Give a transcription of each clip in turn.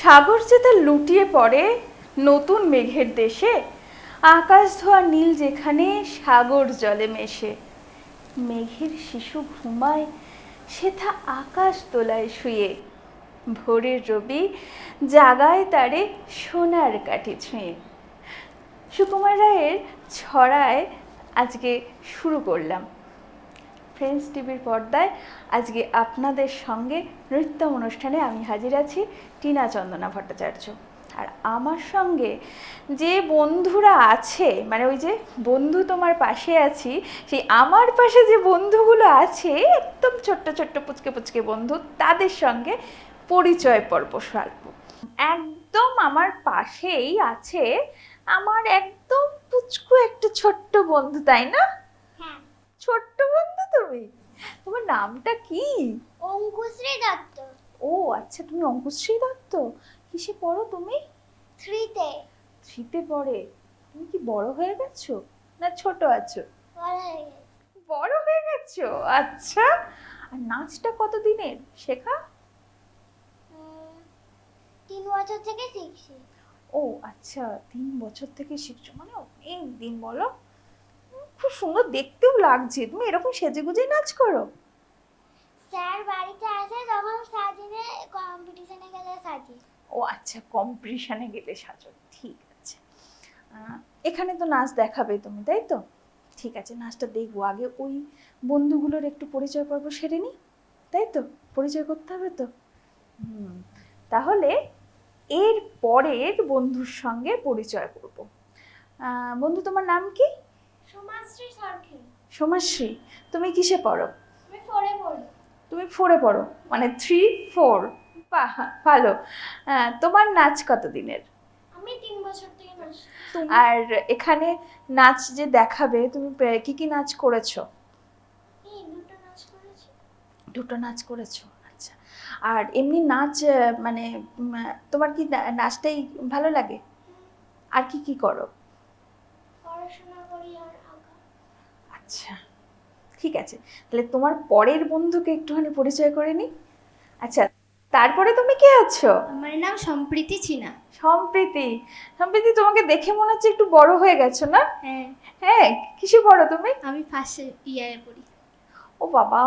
সাগর যে তার লুটিয়ে পড়ে নতুন মেঘের দেশে। আকাশ ধোয়া নীল যেখানে সাগর জলে মেশে। মেঘের শিশু ঘুমায়, সেথা আকাশ তোলায় শুয়ে। ভোরের রবি জাগায় তারে সোনার কাঠি ছুঁয়ে। সুকুমার রায়ের ছড়ায় আজকে শুরু করলাম। ফ্রেন্ডস টিভির পর্দায় আজকে আপনাদের সঙ্গে নৃত্য অনুষ্ঠানে আমি হাজির আছি টিনা চন্দনা ভট্টাচার্য। আর আমার সঙ্গে যে বন্ধুরা আছে মানে ওই যে বন্ধু তোমার পাশে আছি, সেই আমার পাশে যে বন্ধুগুলো আছে, একদম ছোট্ট ছোট্ট পুচকে পুচকে বন্ধু, তাদের সঙ্গে পরিচয় পর্ব স্বল্প একদম আমার পাশেই আছে আমার একদম পুচকু একটা ছোট্ট বন্ধু, তাই না? তুমি তোমার নামটা কি? অঙ্কুশ্রী দত্ত। ও আচ্ছা তুমি অঙ্কুশ্রী দত্ত? কিসে পড়ো তুমি? থ্রিতে। থ্রিতে পড়ে? তুমি কি বড় হয়ে গেছো? না ছোট আছো? বড় হয়ে গেছে। আচ্ছা আর নাচটা কত দিনের? শেখা? তিন বছর থেকে শিখছি। ও আচ্ছা তিন বছর থেকে শিখছো? মানে অনেক দিন বলো। খুব সুন্দর দেখতেও লাগছে। তুমি এরকম সেজে গুজে নাচ করো? স্যার বাড়িতে আসে তখন সাজিয়ে কম্পিটিশনে গেলে সাজি। ও আচ্ছা কম্পিটিশনে গেলে সাজো। ঠিক আছে। এখানে তো নাচ দেখাবে তুমি তাই তো? ঠিক আছে নাচটা দেখব। আগে ওই বন্ধুগুলোর একটু পরিচয় পর্ব সেরে নিই তাই তো? পরিচয় করতে হবে তো? হুম তাহলে এর পরের বন্ধুর সঙ্গে পরিচয় করব। বন্ধু তোমার নাম কি? সমাজশ্রী সরকারি সোমাশ্রী তুমি কিসে পড়ো? আমি ফোরে পড়ি। তুমি ফোরে পড়ো? মানে থ্রি ফোর বাহ ভালো। তোমার নাচ কত দিনের আমি তিন বছর থেকে নাচ আর এখানে নাচ যে দেখাবে তুমি কি কি নাচ করেছ? দুটো নাচ করেছি। দুটো নাচ করেছ? আচ্ছা। আর এমনি নাচ মানে তোমার কি নাচটাই ভালো লাগে? আর কি কি করো? পড়াশোনা করি আর আচ্ছা ঠিক আছে। তাহলে তোমার পরের বন্ধুকে একটুখানি পরিচয় করে নি আচ্ছা তারপরে তুমি কে আছো? আমার নাম সম্প্রীতি চিনা। সম্প্রীতি সম্প্রীতি তোমাকে দেখে মনে হচ্ছে একটু বড় হয়ে গেছো না? হ্যাঁ। হ্যাঁ কিসে পড়ো তুমি? আমি ফার্স্ট ইয়ারে পড়ি। ও বাবা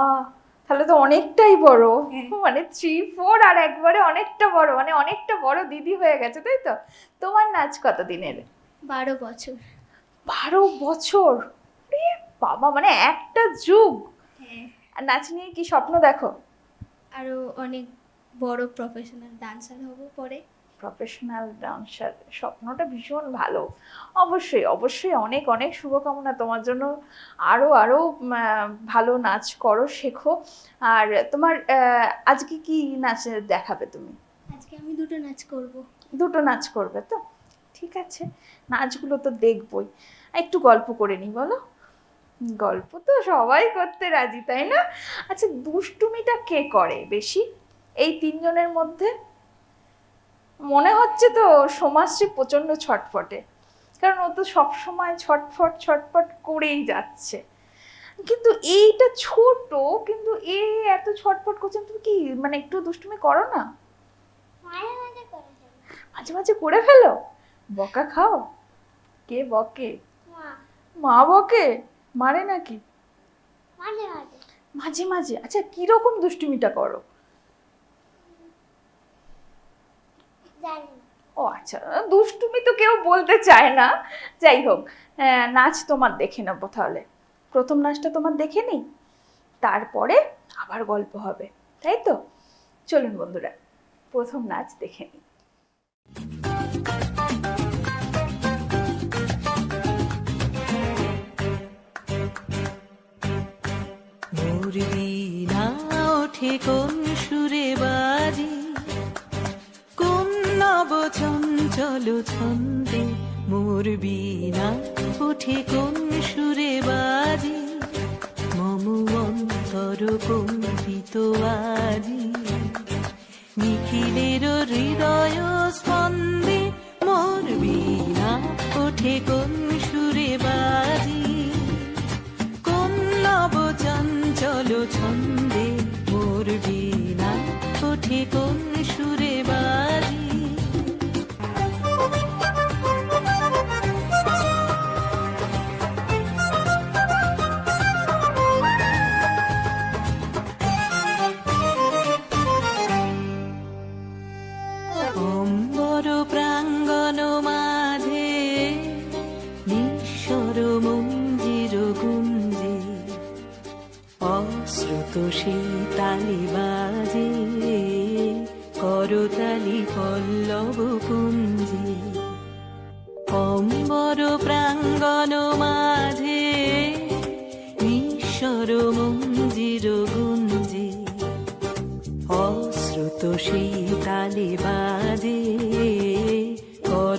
তাহলে তো অনেকটাই বড়। হ্যাঁ। মানে থ্রি ফোর আর একবারে অনেকটা বড় মানে অনেকটা বড় দিদি হয়ে গেছে তাই তো? তোমার নাচ কত দিনের বারো বছর। বারো বছর? বাবা মানে একটা যুগ। হ্যাঁ। আর নাচ নিয়ে কি স্বপ্ন দেখো? আরও অনেক বড় প্রফেশনাল ডান্সার হব পরে। প্রফেশনাল ডান্সার স্বপ্নটা ভীষণ ভালো। অবশ্যই অবশ্যই অনেক অনেক শুভকামনা তোমার জন্য। আরও আরও ভালো নাচ করো শেখো। আর তোমার আজকে কি নাচ দেখাবে তুমি? আজকে আমি দুটো নাচ করব। দুটো নাচ করবে তো? ঠিক আছে নাচগুলো তো দেখবই। একটু গল্প করে নি বলো। গল্প তো সবাই করতে রাজি তাই না? আচ্ছা দুষ্টুমিটা কে করে বেশি এই তিনজনের মধ্যে? মনে হচ্ছে তো সমাজশ্রী প্রচণ্ড ছটফটে কারণ ও তো সবসময় ছটফট ছটফট করেই যাচ্ছে। কিন্তু এইটা ছোট কিন্তু এ এত ছটফট করছে তুমি কি মানে একটু দুষ্টুমি করো না? মাঝে মাঝে করে ফেলো? বকা খাও? কে বকে? মা। মা বকে? মারে নাকি? মাঝে মাঝে। মাঝে মাঝে? আচ্ছা কীরকম দুষ্টুমিটা করো? জানি ও আচ্ছা দুষ্টুমি তো কেউ বলতে চায় না। যাই হোক আহ, নাচ তোমার দেখে নেব তাহলে। প্রথম নাচটা তোমার দেখে নিই? তারপরে আবার গল্প হবে তাই তো? চলুন বন্ধুরা প্রথম নাচ দেখে নিই। বীণা ওঠে কোন সুরে বাজি? কোন নব চঞ্চল ছন্দে? মোর বীণা ওঠে কোন সুরে বাজি? মম অন্তর কম্পিত আজি নিখিলের হৃদয় স্পন্দে। মোর বীণা ওঠে কোন চঞ্চল ছন্দে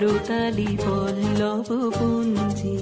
করতালি পল্লব পুঞ্জি।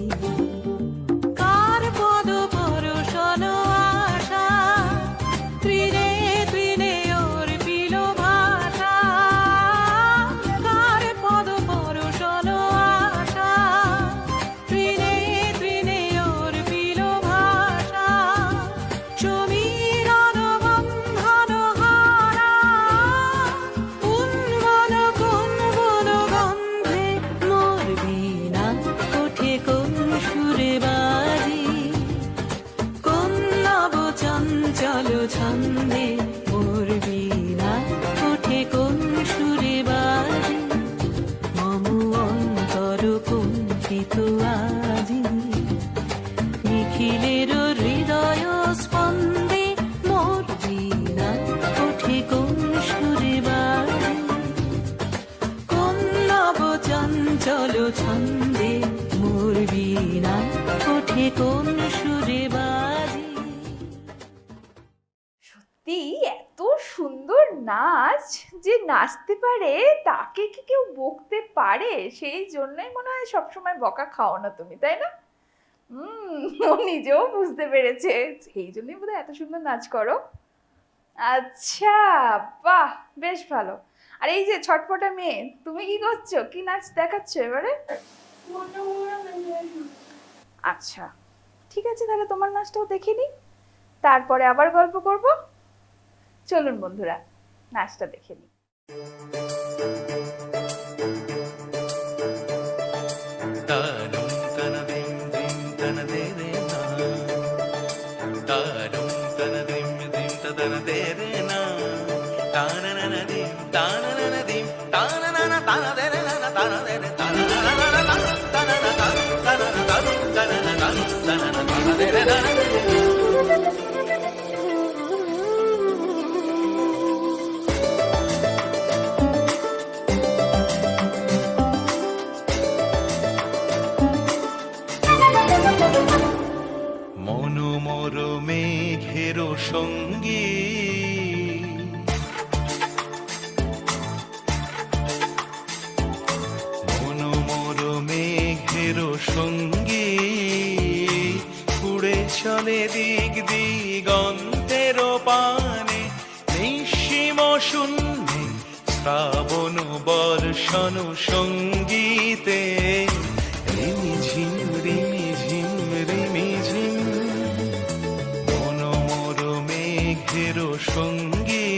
কোন সুরে বাজে। সত্যি এত সুন্দর নাচ যে নাচতে পারে তাকে কি কেউ বকতে পারে? সেই জন্যই মনে হয় সবসময় বকা খাও না তুমি তাই না? হুম ও নিজেও বুঝতে পেরেছে। সেই জন্যই বোধহয় এত সুন্দর নাচ করো। আচ্ছা বাহ বেশ ভালো। আর এই যে ছটপটা মেয়ে তুমি কি করছ? কি নাচ দেখাচ্ছ এবারে? আচ্ছা। ঠিক আছে, তাহলে তোমার নাচটাও দেখে নিই। তারপরে আবার গল্প করব। চলুন বন্ধুরা, নাচটা দেখে নিই। মেঘের সঙ্গী। উড়ে চলে দিক দিগন্তের পানে, নিঃসীম শূন্যে শ্রাবণ বর্ষণ সঙ্গীতে। রিমি সঙ্গী।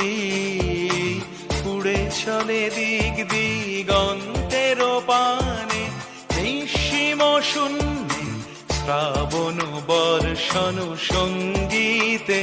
উড়ে চলে দিক দিগন্তের শ্রাবণ বর্ষণ সঙ্গীতে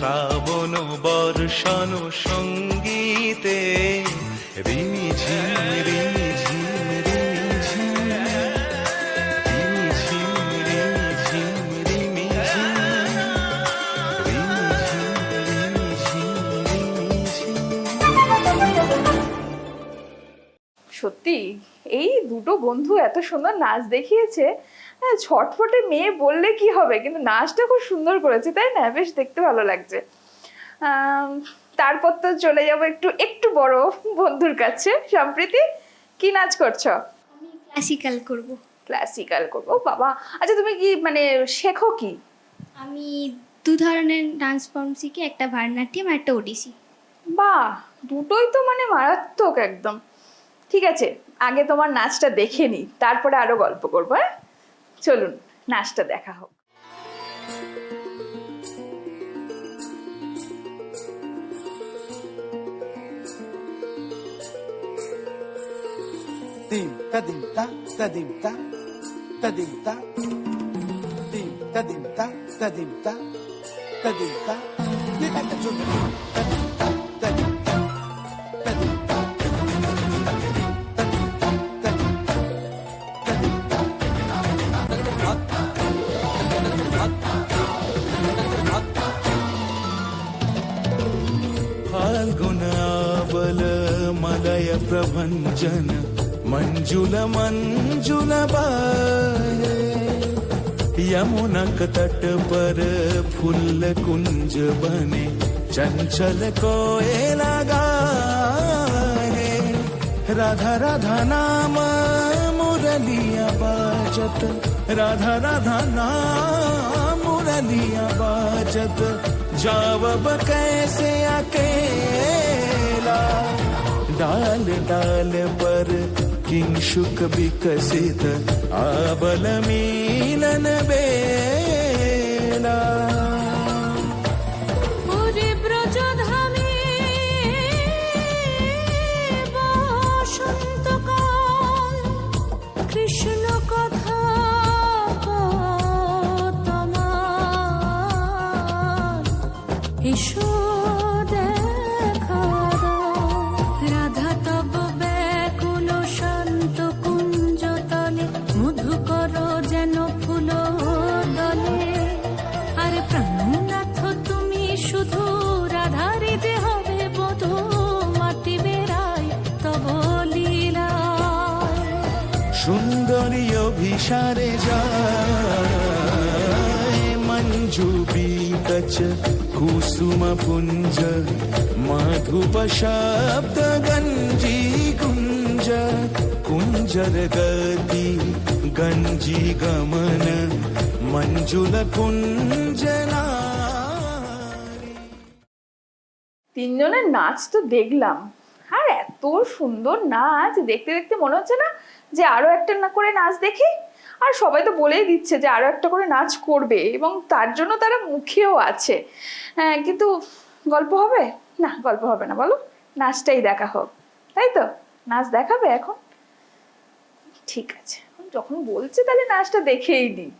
শ্রাবণ বর্ষণ সঙ্গীতে। রিমি ঝিম সত্যি এই দুটো বন্ধু এত সুন্দর নাচ দেখিয়েছে। হ্যাঁ, ছটফটে মেয়ে বললে কি হবে? কিন্তু নাচটা খুব সুন্দর করেছে তাই না? বেশ দেখতে ভালো লাগছে। তারপর তো চলে যাব একটু একটু বড় বন্ধুর কাছে। সম্প্রীতি কি নাচ করছ? ক্লাসিক্যাল করব। ক্লাসিক্যাল করব বাবা। আচ্ছা তুমি কি মানে শেখো কি? আমি দু ধরনের ডান্স ফর্ম শিখি একটা ভারতনাট্যম আর একটা ওডিসি। বাহ! দুটোই তো মানে মারাত্মক একদম। ঠিক আছে আগে তোমার নাচটা দেখে নি তারপরে আরও গল্প করব হ্যাঁ? চলুন নাচটা দেখা হোক। তদিমতা তদিমতা তদিমতা তদিমতা তদিমতা তদিমতা তদিমতা प्रभञ्जन मञ्जुल मञ्जुल बाहे। यमुनक तट पर फूल कुंज बने, चंचल कोयला गाहे। राधा राधा नाम मुरलिया बाजत, राधा राधा नाम मुरलिया बाजत। जावब कैसे अकेला? डाल डाल पर किंशुक विकसित आबल मीलन बेला কুঞ্জর গতি গঞ্জি গমন মঞ্জুল কুঞ্জনা তিনজনের নাচ তো দেখলাম। আর এত সুন্দর নাচ। দেখতে দেখতে মনে হচ্ছে না যে আরও একটা না করে নাচ দেখি? আর সবাই তো বলেই দিচ্ছে যে আরও একটা করে নাচ করবে এবং তার জন্য তারা মুখেও আছে। হ্যাঁ কিন্তু গল্প হবে? না, গল্প হবে না, বলো। নাচটাই দেখা হোক, তাই তো? নাচ দেখাবে এখন? ঠিক আছে, যখন বলছে তাহলে নাচটা দেখেই দিই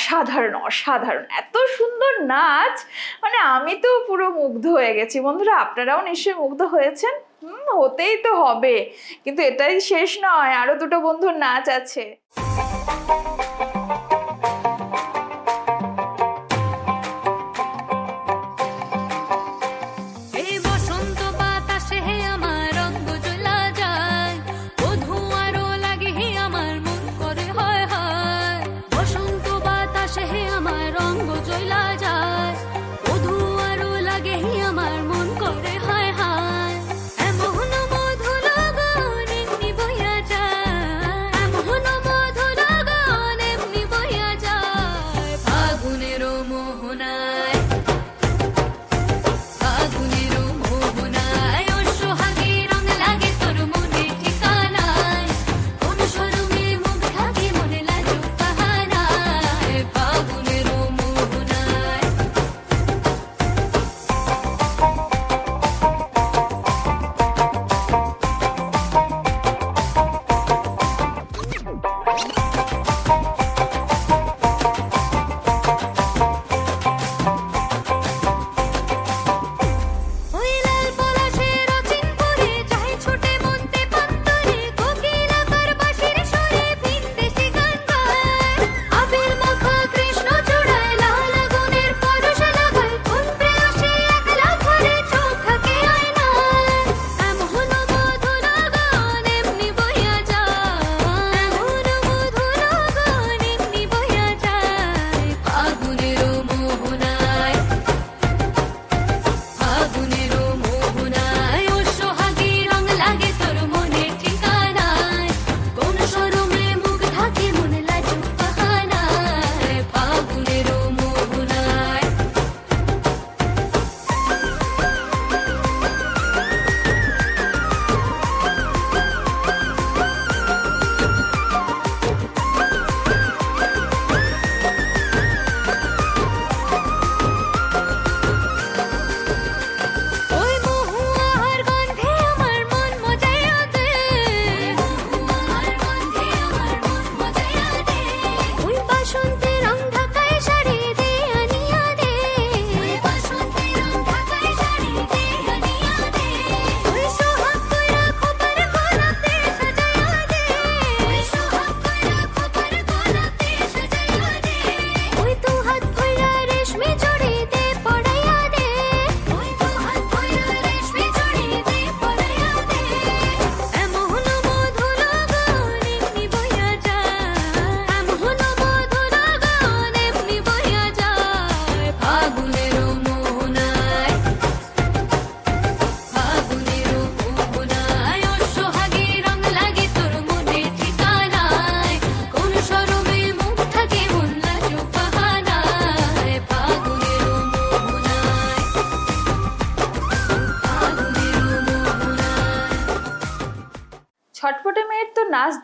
অসাধারণ অসাধারণ। এত সুন্দর নাচ মানে আমি তো পুরো মুগ্ধ হয়ে গেছি। বন্ধুরা, আপনারাও নিশ্চয়ই মুগ্ধ হয়েছেন? হুম, হতেই তো হবে। কিন্তু এটাই শেষ নয়, আরও দুটো বন্ধুর নাচ আছে।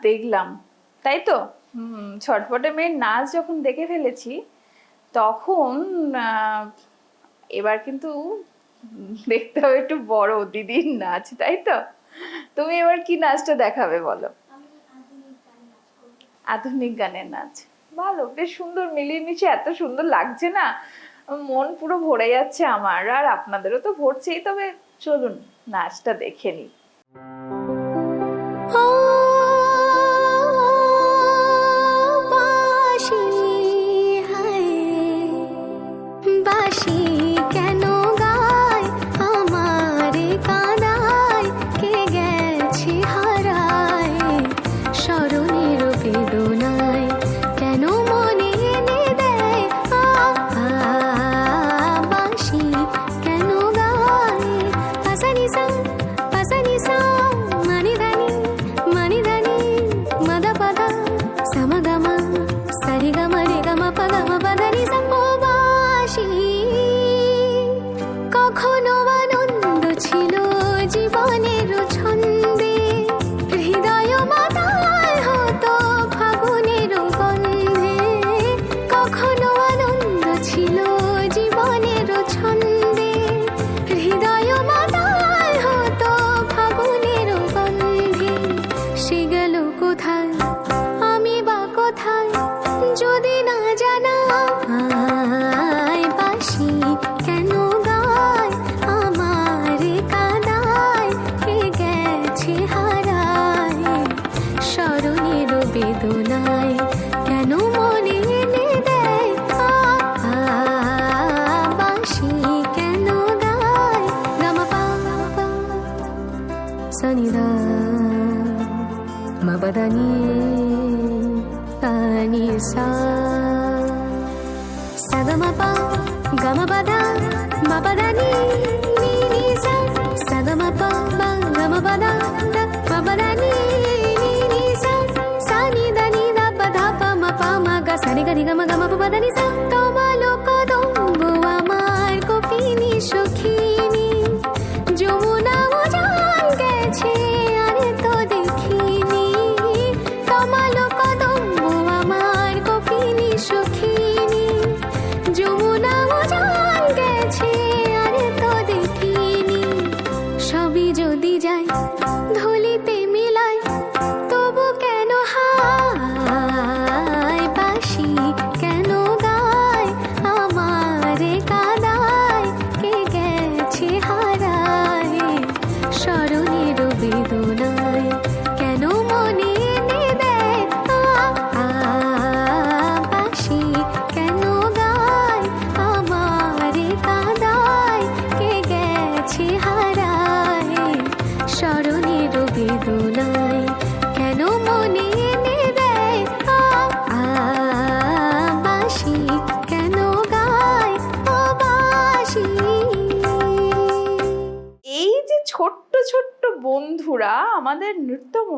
দেখলাম, তাই তো? ছটপটে মেয়ের নাচ যখন দেখে ফেলেছি, তখন এবার কিন্তু দেখতে হবে একটু বড় দিদির নাচ, তাই তো? তুমি এবার কি নাচটা দেখাবে বলো? আধুনিক গানের নাচ। ভালো, বেশ সুন্দর মিলিয়ে মিশে এত সুন্দর লাগছে না? মন পুরো ভরে যাচ্ছে আমার, আর আপনাদেরও তো ভরছেই, তবে চলুন, নাচটা দেখে নিই। సగమప గమపద మపద నీ నీ స. సగమప గమపద మపద నీ నీ నీ స. స నీ ద నీ ద పద పమ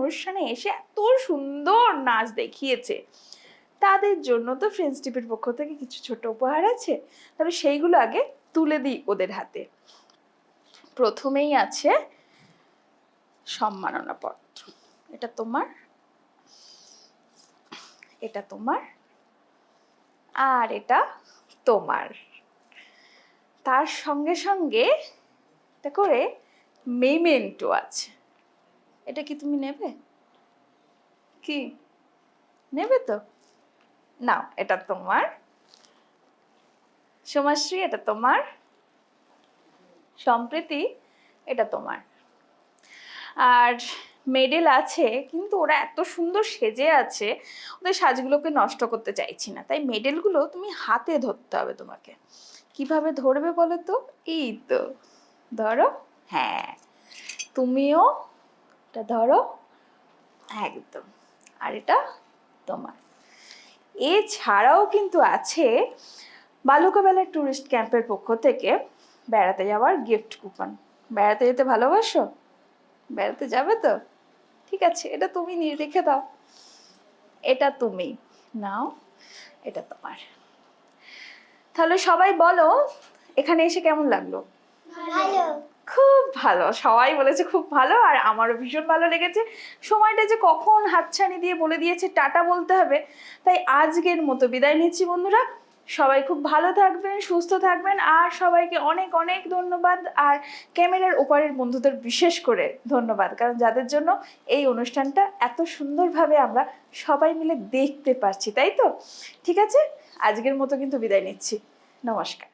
অনুষ্ঠানে এসে এত সুন্দর নাচ দেখিয়েছে। তাদের জন্য তো ফ্রেন্ডস টিপের পক্ষ থেকে কিছু ছোট উপহার আছে। তবে সেইগুলো আগে তুলে দিই ওদের হাতে। প্রথমেই আছে সম্মাননা পত্র এটা তোমার। এটা তোমার। আর এটা তোমার। তার সঙ্গে সঙ্গে এটা করে মেমেন্টো আছে। এটা কি তুমি নেবে? কি? নেবে তো। নাও এটা তোমার। সোমাশ্রী এটা তোমার। সম্প্রীতি এটা তোমার। আর মেডেল আছে কিন্তু ওরা এত সুন্দর সেজে আছে ওদের সাজগুলোকে নষ্ট করতে চাইছি না। তাই মেডেলগুলো তুমি হাতে ধরতে হবে তোমাকে। কীভাবে ধরবে বলো তো? এই তো। ধরো। হ্যাঁ। তুমিও এটা ধরো। একদম। আর এটা তোমার। এছাড়াও কিন্তু আছে বালুকাবেলার ট্যুরিস্ট ক্যাম্পের পক্ষ থেকে বেড়াতে যাওয়ার গিফট কুপন বেড়াতে যেতে ভালোবাসো? বেড়াতে যাবে তো? ঠিক আছে এটা তুমি নিয়ে রেখে দাও। এটা তুমি নাও এটা তোমার। তাহলে সবাই বলো এখানে এসে কেমন লাগল? ভালো। খুব ভালো, সবাই বলেছে খুব ভালো আর আমারও ভীষণ ভালো লেগেছে। সময়টা যে কখন হাতছানি দিয়ে বলে দিয়েছে টাটা বলতে হবে, তাই আজকের মতো বিদায় নিচ্ছি বন্ধুরা। সবাই খুব ভালো থাকবেন, সুস্থ থাকবেন আর সবাইকে অনেক অনেক ধন্যবাদ আর ক্যামেরার ওপারের বন্ধুদের বিশেষ করে ধন্যবাদ, কারণ যাদের জন্য এই অনুষ্ঠানটা এত সুন্দরভাবে আমরা সবাই মিলে দেখতে পাচ্ছি তাই তো? ঠিক আছে? আজকের মতো কিন্তু বিদায় নিচ্ছি। নমস্কার।